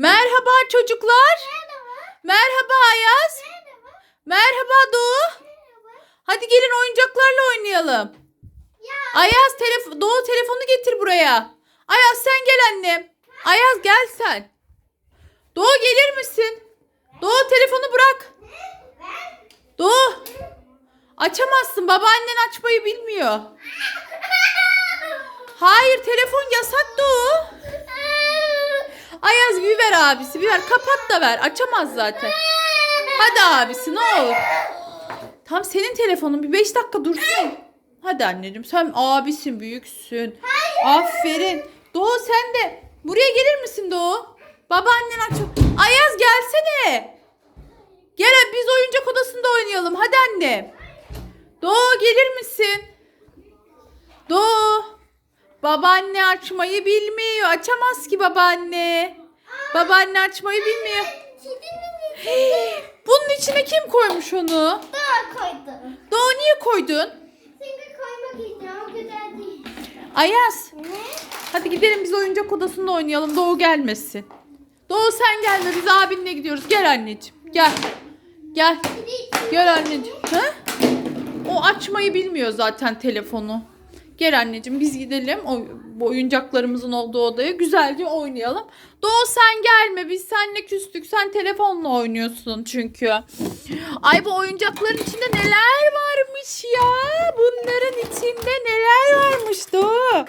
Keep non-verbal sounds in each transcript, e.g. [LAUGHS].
Merhaba çocuklar. Merhaba. Merhaba Ayaz. Merhaba. Merhaba Doğu. Merhaba. Hadi gelin oyuncaklarla oynayalım. Ya. Ayaz telef Doğu telefonu getir buraya. Ayaz sen gel annem. Ayaz gel sen. Doğu gelir misin? Doğu telefonu bırak. Doğu. Açamazsın. Babaannen açmayı bilmiyor. [LAUGHS] Hayır telefon yasak Doğu. Ayaz bir ver abisi bir ver. Kapat da ver. Açamaz zaten. Hadi abisi ne olur. Tam senin telefonun bir 5 dakika dursun. Hadi anneciğim sen abisin büyüksün. Aferin. Doğu sen de. Buraya gelir misin Doğu? Babaannen aç. Ayaz gelsene. Gel biz oyuncak odasında oynayalım. Hadi anne. Doğu gelir misin? Doğu. Babaanne açmayı bilmiyor. Açamaz ki babaanne. Babaanne açmayı bilmiyor. [GASPS] Bunun içine kim koymuş onu? Daha koydum. Doğu niye koydun? Çünkü koymak istiyorum. O güzel değil. Ayaz. Ne? Hadi gidelim biz oyuncak odasında oynayalım. Doğu gelmesin. Doğu sen gelme. Biz abinle gidiyoruz. Gel anneciğim. Gel. Gel. Gel anneciğim. Ha? O açmayı bilmiyor zaten telefonu. Gel anneciğim biz gidelim. O, bu oyuncaklarımızın olduğu odaya güzelce oynayalım. Doğu sen gelme. Biz seninle küstük. Sen telefonla oynuyorsun çünkü. Ay bu oyuncakların içinde neler varmış ya. Bunların içinde neler varmış Doğu.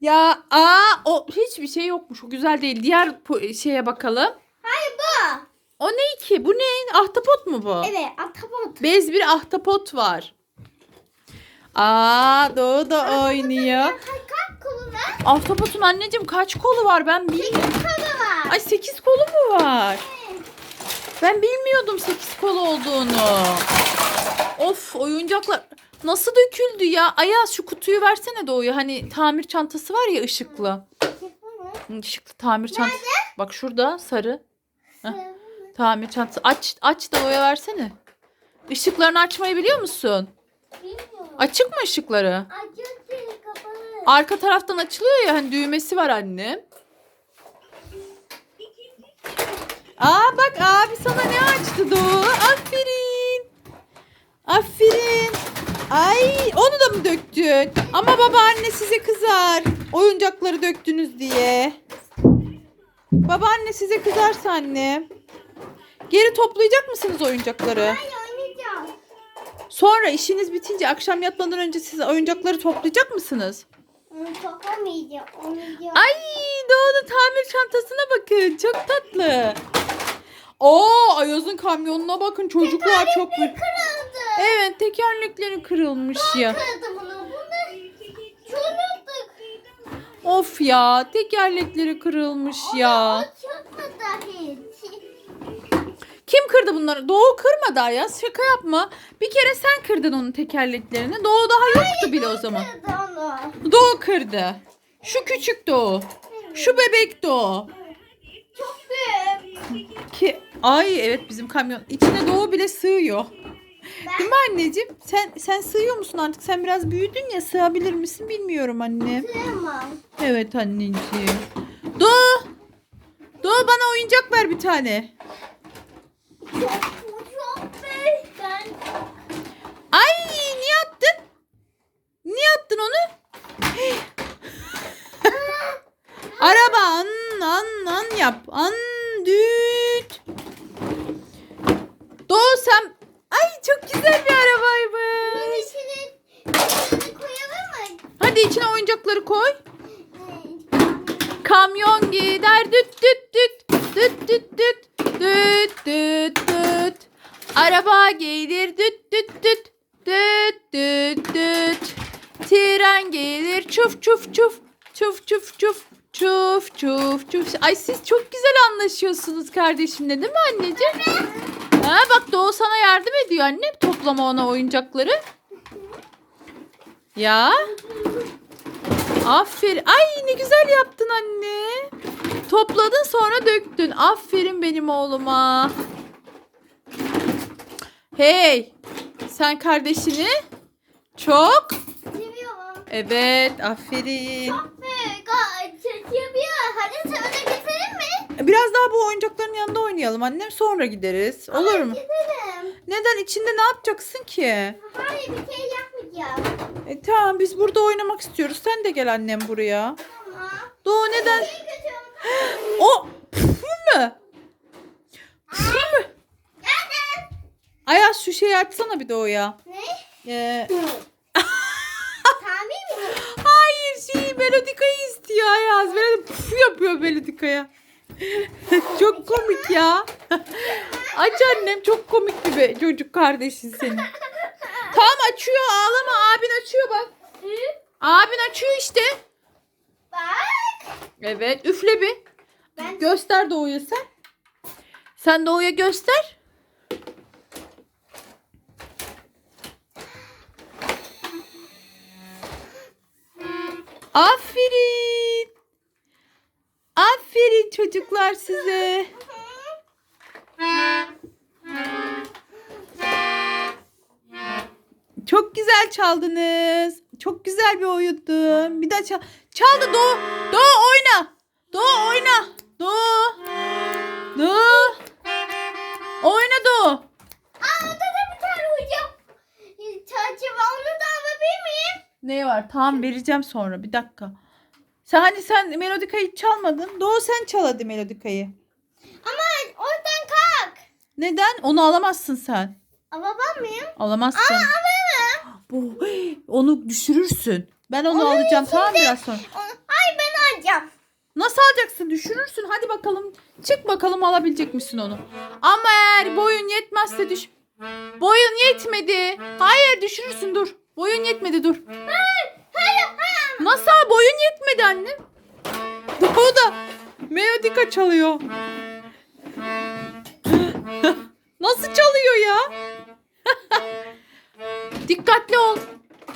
Ya aa o hiçbir şey yokmuş. O güzel değil. Diğer şeye bakalım. Hayır bu. O ne ki? Bu ne? Ahtapot mu bu? Evet atabot. Bez bir ahtapot var. Aa Doğu da oynuyor. Kaç kolu var? Ahtapotun anneciğim kaç kolu var ben bilmiyorum. Sekiz kolu var. Ay 8 kolu mu var? Ben bilmiyordum 8 kolu olduğunu. Of oyuncaklar nasıl döküldü ya? Ayaz şu kutuyu versene Doğu'ya. Hani tamir çantası var ya ışıklı. Işıklı tamir çantası. Bak şurada sarı. Heh. Tamir çantası. Aç aç Doğu'ya versene. Işıklarını açmayı biliyor musun? Bilmiyorum. Açık mı ışıkları? Acı değil kapalı. Arka taraftan açılıyor ya hani düğmesi var anne. Aa bak abi sana ne açtı Doğu? Aferin. Aferin. Ay onu da mı döktün? Ama babaanne size kızar. Oyuncakları döktünüz diye. Babaanne size kızarsa anne. Geri toplayacak mısınız oyuncakları? Hayır. Sonra işiniz bitince akşam yatmadan önce siz oyuncakları toplayacak mısınız? Onu toplamayacağım. Ay Doğu'nun tamir çantasına bakın. Çok tatlı. Oo Ayaz'ın kamyonuna bakın. Çocuklar çok büyük. Kırıldı. Evet tekerlekleri kırılmış ya. Kırıldı bunu. Bunu çürüttük. Of ya tekerlekleri kırılmış ya. Kim kırdı bunları? Doğu kırmadı Ayaz. Şaka yapma. Bir kere sen kırdın onun tekerleklerini. Doğu daha yoktu bile o zaman. Doğu kırdı. Şu küçük Doğu. Şu bebek Doğu. Çok büyük. Ki ay evet bizim kamyon içine Doğu bile sığıyor. Değil mi anneciğim? Sen sen sığıyor musun artık? Sen biraz büyüdün ya sığabilir misin bilmiyorum anne. Sığmam. Evet anneciğim. Doğu. Doğu bana oyuncak ver bir tane. Çok çok büyük. Ben Ay niye attın? Onu? Araba an an an yap. An düt. Doğu sen Ay çok güzel bir arabaymış. Hadi içine oyuncakları koy. Kamyon gider düt düt düt düt düt düt Düt düt düt. Araba gelir düt düt düt. Düt düt düt. Tren gelir çuf çuf çuf. Çuf çuf çuf. Çuf çuf çuf. Ay siz çok güzel anlaşıyorsunuz kardeşimle değil mi anneciğim? Ha, bak Doğu sana yardım ediyor anne toplama ona oyuncakları. Ya. Aferin. Ay ne güzel yaptın anne. Topladın sonra döktün. Aferin benim oğluma. Hey. Sen kardeşini çok Seviyorum. evet aferin. Çok büyük. Yapıyor. Hadi sana getirelim mi? Biraz daha bu oyuncakların yanında oynayalım annem sonra gideriz. Olur mu? Gidelim. Neden içinde ne yapacaksın ki? Hayır bir şey yapmayacağım. E tamam biz burada oynamak istiyoruz. Sen de gel annem buraya. Tamam. Doğu neden? Kötü. O mü? Püf mü? Geldim. Ayaz şu şeyi açsana bir Doğu'ya. Ne? Ee, Tahmin mi? [LAUGHS] hayır şey melodikayı istiyor Ayaz. Böyle püf yapıyor melodikaya. [LAUGHS] çok komik ya. [LAUGHS] Aç annem çok komik be- çocuk kardeşin senin. Tamam açıyor ağlama abin açıyor bak. Abin açıyor işte. Bak. Evet üfle bir. Ben Göster Doğu'ya sen. Sen Doğu'ya göster. Aferin. Aferin çocuklar size. Çok güzel çaldınız. Çok güzel bir oyundu. Bir daha çal. Çaldı Doğu. Doğu oyna. Doğu oyna. Doğu. Doğu. Oyna Doğu. Aa orada da bir tane hocam. Çarşı var onu da alabilir miyim? Ne var? Tamam vereceğim sonra. Bir dakika. Sen hani sen melodikayı çalmadın. Doğu sen çal hadi melodikayı. Ama oradan kalk. Neden? Onu alamazsın sen. Alabilir miyim? Alamazsın. Alırım. Bu [GASPS] onu düşürürsün. Ben onu Onun alacağım tamam içinde- biraz sonra. Onu- Hayır ben alacağım. Nasıl alacaksın? Düşürürsün. Hadi bakalım. Çık bakalım alabilecek misin onu? Ama eğer boyun yetmezse düş. Boyun yetmedi. Hayır düşürürsün dur. Boyun yetmedi dur. Nasıl boyun yetmedi annem? Doğu da melodika çalıyor. [LAUGHS] Nasıl çalıyor ya? [LAUGHS] Dikkatli ol.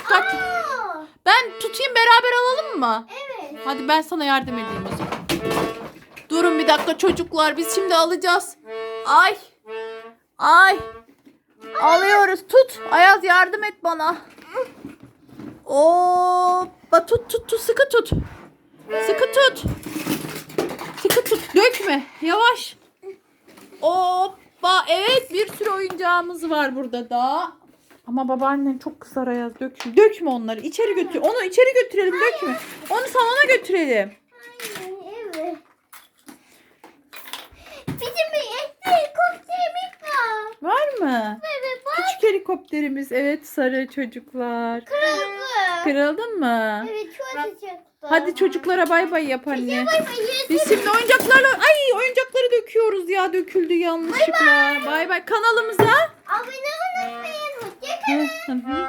Dikkatli. Aa, Ben tutayım beraber alalım mı? evet. Hadi ben sana yardım edeyim o zaman. Durun bir dakika çocuklar biz şimdi alacağız. Ay. Ay. Alıyoruz. Tut. Ayaz yardım et bana. Hoppa tut tut tut sıkı tut. Sıkı tut. Sıkı tut. Dökme. Yavaş. Hoppa. Evet bir sürü oyuncağımız var burada da. Ama babaannen çok kısar Ayaz dökme. Dökme onları. İçeri götür. Onu içeri götürelim dökme. Onu salona götürelim. Evet. Bizim helikopterimiz var. Var mı? Evet bak Küçük helikopterimiz. Evet sarı çocuklar. kırıldı. Kırıldın mı? Evet çok sıcaktı. Hadi çocuklara bay bay yap anne. Bay bay. Biz şimdi oyuncaklarla ay oyuncakları döküyoruz ya döküldü yanlışlıkla. Bay bay kanalımıza. Abone olmayı unutmayın. 嗯嗯。